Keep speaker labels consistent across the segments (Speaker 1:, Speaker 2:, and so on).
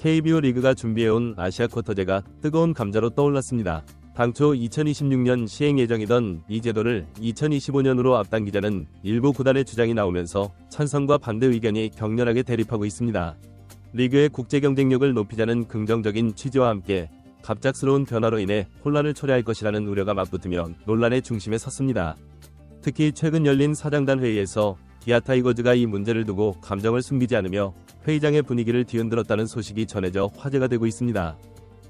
Speaker 1: KBO 리그가 준비해온 아시아 쿼터제가 뜨거운 감자로 떠올랐습니다. 당초 2026년 시행 예정이던 이 제도를 2025년으로 앞당기자는 일부 구단의 주장이 나오면서 찬성과 반대 의견이 격렬하게 대립하고 있습니다. 리그의 국제 경쟁력을 높이자는 긍정적인 취지와 함께 갑작스러운 변화로 인해 혼란을 초래할 것이라는 우려가 맞붙으며 논란의 중심에 섰습니다. 특히 최근 열린 사장단 회의에서 기아 타이거즈가 이 문제를 두고 감정을 숨기지 않으며 회의장의 분위기를 뒤흔들었다는 소식이 전해져 화제가 되고 있습니다.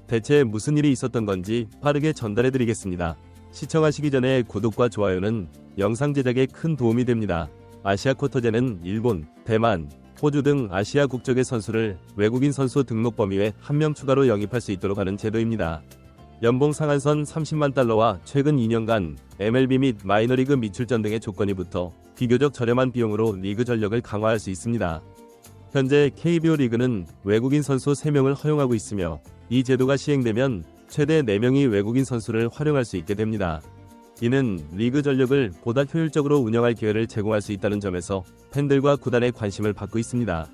Speaker 1: 대체 무슨 일이 있었던 건지 빠르게 전달해 드리겠습니다. 시청하시기 전에 구독과 좋아요는 영상 제작에 큰 도움이 됩니다. 아시아 쿼터제는 일본, 대만, 호주 등 아시아 국적의 선수를 외국인 선수 등록 범위에 한 명 추가로 영입할 수 있도록 하는 제도입니다. 연봉 상한선 30만 달러와 최근 2년간 MLB 및 마이너리그 미출전 등의 조건이 붙어 비교적 저렴한 비용으로 리그 전력을 강화할 수 있습니다. 현재 KBO 리그는 외국인 선수 3명을 허용하고 있으며 이 제도가 시행되면 최대 4명이 외국인 선수를 활용할 수 있게 됩니다. 이는 리그 전력을 보다 효율적으로 운영할 기회를 제공할 수 있다는 점에서 팬들과 구단의 관심을 받고 있습니다.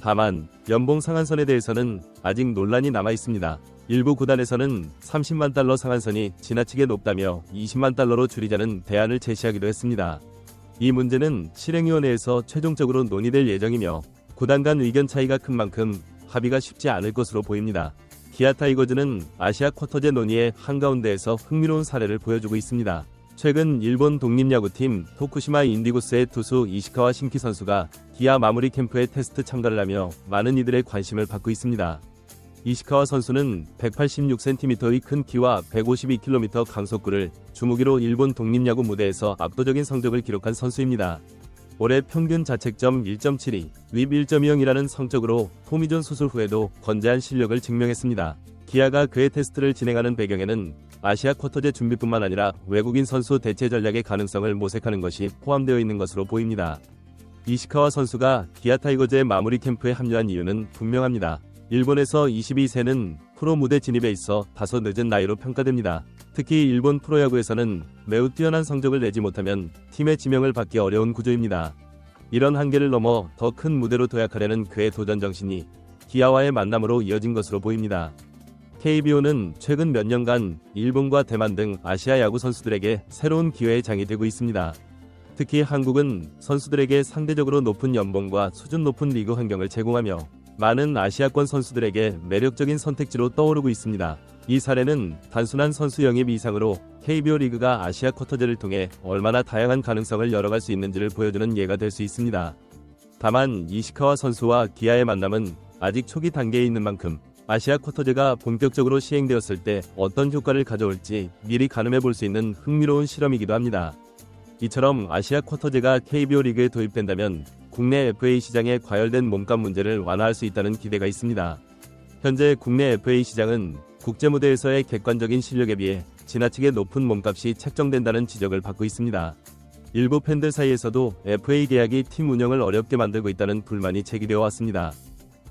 Speaker 1: 다만 연봉 상한선에 대해서는 아직 논란이 남아 있습니다. 일부 구단에서는 30만 달러 상한선이 지나치게 높다며 20만 달러로 줄이자는 대안을 제시하기도 했습니다. 이 문제는 실행위원회에서 최종적으로 논의될 예정이며 구단 간 의견 차이가 큰 만큼 합의가 쉽지 않을 것으로 보입니다. 기아 타이거즈는 아시아 쿼터제 논의의 한가운데에서 흥미로운 사례를 보여주고 있습니다. 최근 일본 독립야구팀 토쿠시마 인디고스의 투수 이시카와 신키 선수가 기아 마무리 캠프에 테스트 참가를 하며 많은 이들의 관심을 받고 있습니다. 이시카와 선수는 186cm의 큰 키와 152km 강속구를 주무기로 일본 독립야구 무대에서 압도적인 성적을 기록한 선수입니다. 올해 평균 자책점 1.72, 립 1.20이라는 성적으로 토미존 수술 후에도 건재한 실력을 증명했습니다. 기아가 그의 테스트를 진행하는 배경에는 아시아 쿼터제 준비뿐만 아니라 외국인 선수 대체 전략의 가능성을 모색하는 것이 포함되어 있는 것으로 보입니다. 이시카와 선수가 기아 타이거즈의 마무리 캠프에 합류한 이유는 분명합니다. 일본에서 22세는 프로 무대 진입에 있어 다소 늦은 나이로 평가됩니다. 특히 일본 프로야구에서는 매우 뛰어난 성적을 내지 못하면 팀의 지명을 받기 어려운 구조입니다. 이런 한계를 넘어 더 큰 무대로 도약하려는 그의 도전 정신이 기아와의 만남으로 이어진 것으로 보입니다. KBO는 최근 몇 년간 일본과 대만 등 아시아 야구 선수들에게 새로운 기회의 장이 되고 있습니다. 특히 한국은 선수들에게 상대적으로 높은 연봉과 수준 높은 리그 환경을 제공하며 많은 아시아권 선수들에게 매력적인 선택지로 떠오르고 있습니다. 이 사례는 단순한 선수 영입 이상으로 KBO 리그가 아시아 쿼터제를 통해 얼마나 다양한 가능성을 열어갈 수 있는지를 보여주는 예가 될 수 있습니다. 다만 이시카와 선수와 기아의 만남은 아직 초기 단계에 있는 만큼 아시아 쿼터제가 본격적으로 시행되었을 때 어떤 효과를 가져올지 미리 가늠해 볼 수 있는 흥미로운 실험이기도 합니다. 이처럼 아시아 쿼터제가 KBO 리그에 도입된다면 국내 FA 시장의 과열된 몸값 문제를 완화할 수 있다는 기대가 있습니다. 현재 국내 FA 시장은 국제 무대에서의 객관적인 실력에 비해 지나치게 높은 몸값이 책정된다는 지적을 받고 있습니다. 일부 팬들 사이에서도 FA 계약이 팀 운영을 어렵게 만들고 있다는 불만이 제기되어 왔습니다.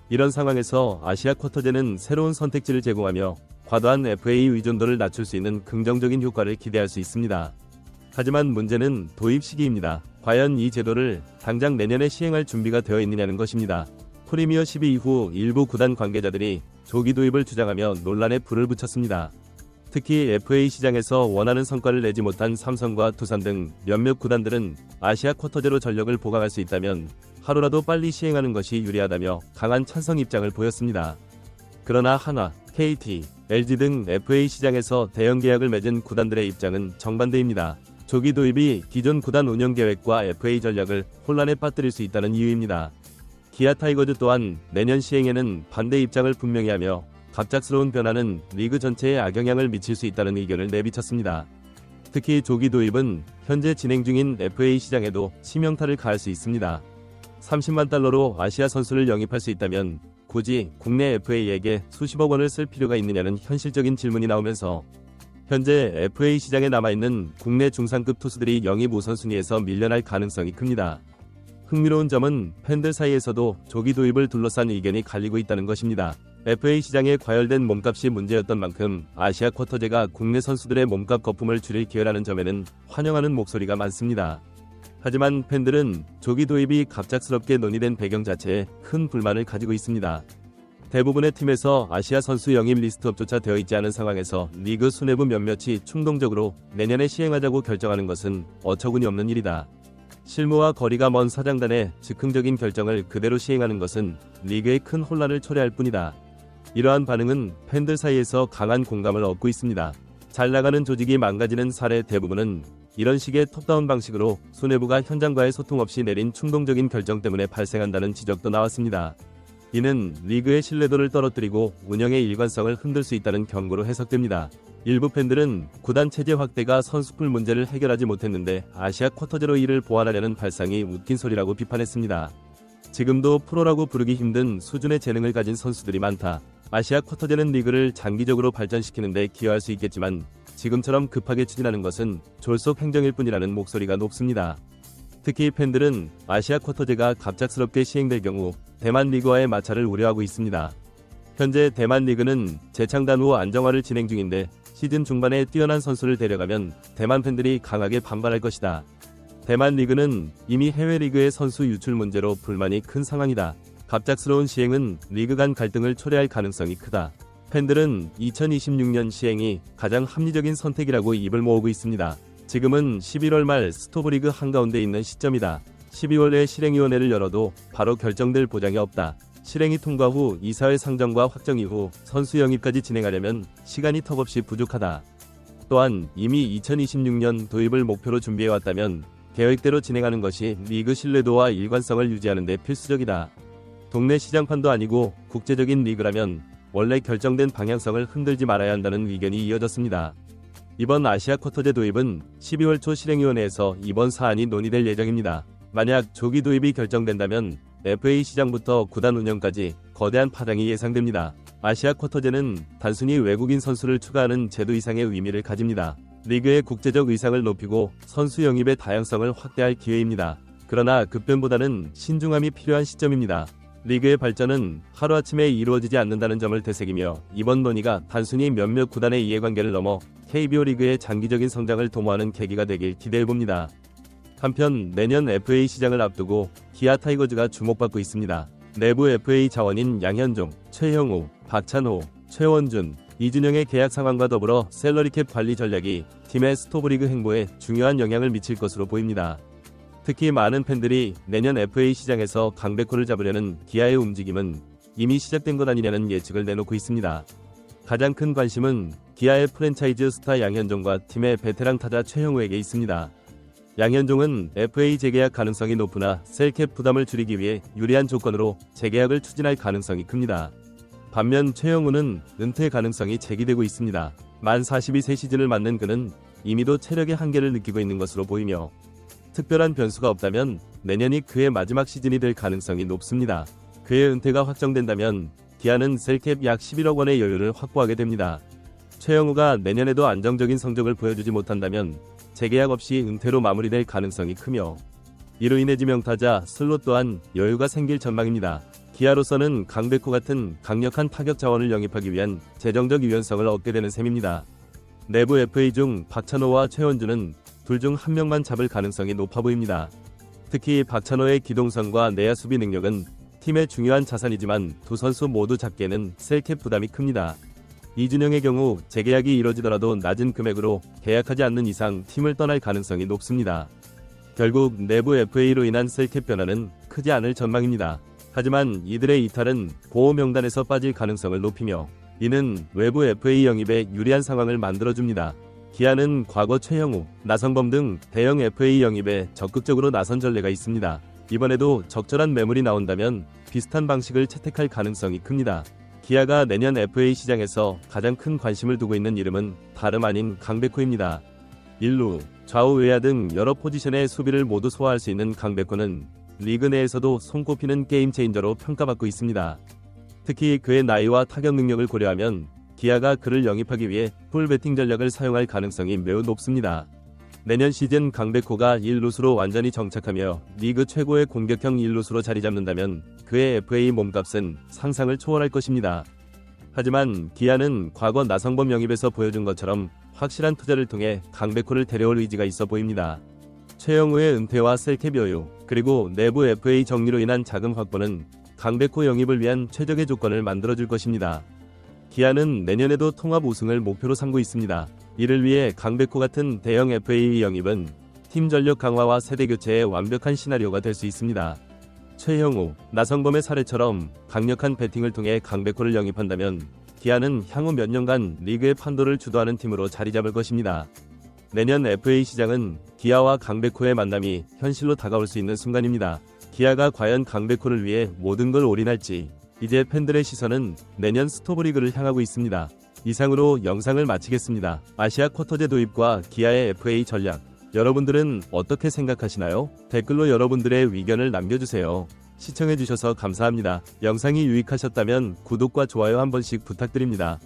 Speaker 1: 이런 상황에서 아시아 쿼터제는 새로운 선택지를 제공하며 과도한 FA 의존도를 낮출 수 있는 긍정적인 효과를 기대할 수 있습니다. 하지만 문제는 도입 시기입니다. 과연 이 제도를 당장 내년에 시행할 준비가 되어 있느냐는 것입니다. 프리미어 12 이후 일부 구단 관계자들이 조기 도입을 주장하며 논란에 불을 붙였습니다. 특히 FA 시장에서 원하는 성과를 내지 못한 삼성과 두산 등 몇몇 구단들은 아시아 쿼터제로 전력을 보강할 수 있다면 하루라도 빨리 시행하는 것이 유리하다며 강한 찬성 입장을 보였습니다. 그러나 한화, KT, LG 등 FA 시장에서 대형 계약을 맺은 구단들의 입장은 정반대입니다. 조기 도입이 기존 구단 운영 계획과 FA 전략을 혼란에 빠뜨릴 수 있다는 이유입니다. 기아 타이거즈 또한 내년 시행에는 반대 입장을 분명히 하며 갑작스러운 변화는 리그 전체에 악영향을 미칠 수 있다는 의견을 내비쳤습니다. 특히 조기 도입은 현재 진행 중인 FA 시장에도 치명타를 가할 수 있습니다. 30만 달러로 아시아 선수를 영입할 수 있다면 굳이 국내 FA에게 수십억 원을 쓸 필요가 있느냐는 현실적인 질문이 나오면서 현재 FA 시장에 남아있는 국내 중상급 투수들이 영입 우선순위에서 밀려날 가능성이 큽니다. 흥미로운 점은 팬들 사이에서도 조기 도입을 둘러싼 의견이 갈리고 있다는 것입니다. FA 시장의 과열된 몸값이 문제였던 만큼 아시아 쿼터제가 국내 선수들의 몸값 거품을 줄일 기회라는 점에는 환영하는 목소리가 많습니다. 하지만 팬들은 조기 도입이 갑작스럽게 논의된 배경 자체에 큰 불만을 가지고 있습니다. 대부분의 팀에서 아시아 선수 영입 리스트업조차 되어 있지 않은 상황에서 리그 수뇌부 몇몇이 충동적으로 내년에 시행하자고 결정하는 것은 어처구니 없는 일이다. 실무와 거리가 먼 사장단의 즉흥적인 결정을 그대로 시행하는 것은 리그에 큰 혼란을 초래할 뿐이다. 이러한 반응은 팬들 사이에서 강한 공감을 얻고 있습니다. 잘 나가는 조직이 망가지는 사례 대부분은 이런 식의 톱다운 방식으로 수뇌부가 현장과의 소통 없이 내린 충동적인 결정 때문에 발생한다는 지적도 나왔습니다. 이는 리그의 신뢰도를 떨어뜨리고 운영의 일관성을 흔들 수 있다는 경고로 해석됩니다. 일부 팬들은 구단 체제 확대가 선수풀 문제를 해결하지 못했는데 아시아 쿼터제로 이를 보완하려는 발상이 웃긴 소리라고 비판했습니다. 지금도 프로라고 부르기 힘든 수준의 재능을 가진 선수들이 많다. 아시아 쿼터제는 리그를 장기적으로 발전시키는데 기여할 수 있겠지만 지금처럼 급하게 추진하는 것은 졸속 행정일 뿐이라는 목소리가 높습니다. 특히 팬들은 아시아 쿼터제가 갑작스럽게 시행될 경우 대만 리그와의 마찰을 우려하고 있습니다. 현재 대만 리그는 재창단 후 안정화를 진행 중인데 시즌 중반에 뛰어난 선수를 데려가면 대만 팬들이 강하게 반발할 것이다. 대만 리그는 이미 해외 리그의 선수 유출 문제로 불만이 큰 상황이다. 갑작스러운 시행은 리그 간 갈등을 초래할 가능성이 크다. 팬들은 2026년 시행이 가장 합리적인 선택이라고 입을 모으고 있습니다. 지금은 11월 말 스토브리그 한가운데 있는 시점이다. 12월에 실행위원회를 열어도 바로 결정될 보장이 없다. 실행이 통과 후 이사회 상정과 확정 이후 선수 영입까지 진행하려면 시간이 턱없이 부족하다. 또한 이미 2026년 도입을 목표로 준비해왔다면 계획대로 진행하는 것이 리그 신뢰도와 일관성을 유지하는 데 필수적이다. 동네 시장판도 아니고 국제적인 리그라면 원래 결정된 방향성을 흔들지 말아야 한다는 의견이 이어졌습니다. 이번 아시아 쿼터제 도입은 12월 초 실행위원회에서 이번 사안이 논의될 예정입니다. 만약 조기 도입이 결정된다면 FA 시장부터 구단 운영까지 거대한 파장이 예상됩니다. 아시아 쿼터제는 단순히 외국인 선수를 추가하는 제도 이상의 의미를 가집니다. 리그의 국제적 의상을 높이고 선수 영입의 다양성을 확대할 기회입니다. 그러나 급변보다는 신중함이 필요한 시점입니다. 리그의 발전은 하루아침에 이루어지지 않는다는 점을 되새기며 이번 논의가 단순히 몇몇 구단의 이해관계를 넘어 KBO 리그의 장기적인 성장을 도모하는 계기가 되길 기대해봅니다. 한편 내년 FA 시장을 앞두고 기아 타이거즈가 주목받고 있습니다. 내부 FA 자원인 양현종, 최형우, 박찬호, 최원준, 이준영의 계약 상황과 더불어 셀러리캡 관리 전략이 팀의 스토브리그 행보에 중요한 영향을 미칠 것으로 보입니다. 특히 많은 팬들이 내년 FA 시장에서 강백호를 잡으려는 기아의 움직임은 이미 시작된 것 아니냐는 예측을 내놓고 있습니다. 가장 큰 관심은 기아의 프랜차이즈 스타 양현종과 팀의 베테랑 타자 최형우에게 있습니다. 양현종은 FA 재계약 가능성이 높으나 셀캡 부담을 줄이기 위해 유리한 조건으로 재계약을 추진할 가능성이 큽니다. 반면 최영우는 은퇴 가능성이 제기되고 있습니다. 만 42세 시즌을 맞는 그는 이미도 체력의 한계를 느끼고 있는 것으로 보이며 특별한 변수가 없다면 내년이 그의 마지막 시즌이 될 가능성이 높습니다. 그의 은퇴가 확정된다면 기아는 셀캡 약 11억 원의 여유를 확보하게 됩니다. 최영우가 내년에도 안정적인 성적을 보여주지 못한다면 재계약 없이 은퇴로 마무리될 가능성이 크며 이로 인해 지명타자 슬롯 또한 여유가 생길 전망입니다. 기아로서는 강백호 같은 강력한 타격 자원을 영입하기 위한 재정적 유연성을 얻게 되는 셈입니다. 내부 FA 중 박찬호와 최원주는 둘 중 한 명만 잡을 가능성이 높아 보입니다. 특히 박찬호의 기동성과 내야 수비 능력은 팀의 중요한 자산이지만 두 선수 모두 잡기에는 셀캡 부담이 큽니다. 이준영의 경우 재계약이 이뤄지더라도 낮은 금액으로 계약하지 않는 이상 팀을 떠날 가능성이 높습니다. 결국 내부 FA로 인한 셀캡 변화는 크지 않을 전망입니다. 하지만 이들의 이탈은 보호 명단에서 빠질 가능성을 높이며 이는 외부 FA 영입에 유리한 상황을 만들어줍니다. 기아는 과거 최형우, 나성범 등 대형 FA 영입에 적극적으로 나선 전례가 있습니다. 이번에도 적절한 매물이 나온다면 비슷한 방식을 채택할 가능성이 큽니다. 기아가 내년 FA 시장에서 가장 큰 관심을 두고 있는 이름은 다름 아닌 강백호입니다. 1루, 좌우 외야 등 여러 포지션의 수비를 모두 소화할 수 있는 강백호는 리그 내에서도 손꼽히는 게임 체인저로 평가받고 있습니다. 특히 그의 나이와 타격 능력을 고려하면 기아가 그를 영입하기 위해 풀 배팅 전략을 사용할 가능성이 매우 높습니다. 내년 시즌 강백호가 1루수로 완전히 정착하며 리그 최고의 공격형 1루수로 자리 잡는다면 그의 FA 몸값은 상상을 초월할 것입니다. 하지만 기아는 과거 나성범 영입에서 보여준 것처럼 확실한 투자를 통해 강백호를 데려올 의지가 있어 보입니다. 최영우의 은퇴와 셀캡 여유, 그리고 내부 FA 정리로 인한 자금 확보는 강백호 영입을 위한 최적의 조건을 만들어줄 것입니다. 기아는 내년에도 통합 우승을 목표로 삼고 있습니다. 이를 위해 강백호 같은 대형 FA 영입은 팀 전력 강화와 세대 교체의 완벽한 시나리오가 될 수 있습니다. 최형우, 나성범의 사례처럼 강력한 배팅을 통해 강백호를 영입한다면 기아는 향후 몇 년간 리그의 판도를 주도하는 팀으로 자리 잡을 것입니다. 내년 FA 시장은 기아와 강백호의 만남이 현실로 다가올 수 있는 순간입니다. 기아가 과연 강백호를 위해 모든 걸 올인할지 이제 팬들의 시선은 내년 스토브리그를 향하고 있습니다. 이상으로 영상을 마치겠습니다. 아시아 쿼터제 도입과 기아의 FA 전략 여러분들은 어떻게 생각하시나요? 댓글로 여러분들의 의견을 남겨주세요. 시청해주셔서 감사합니다. 영상이 유익하셨다면 구독과 좋아요 한 번씩 부탁드립니다.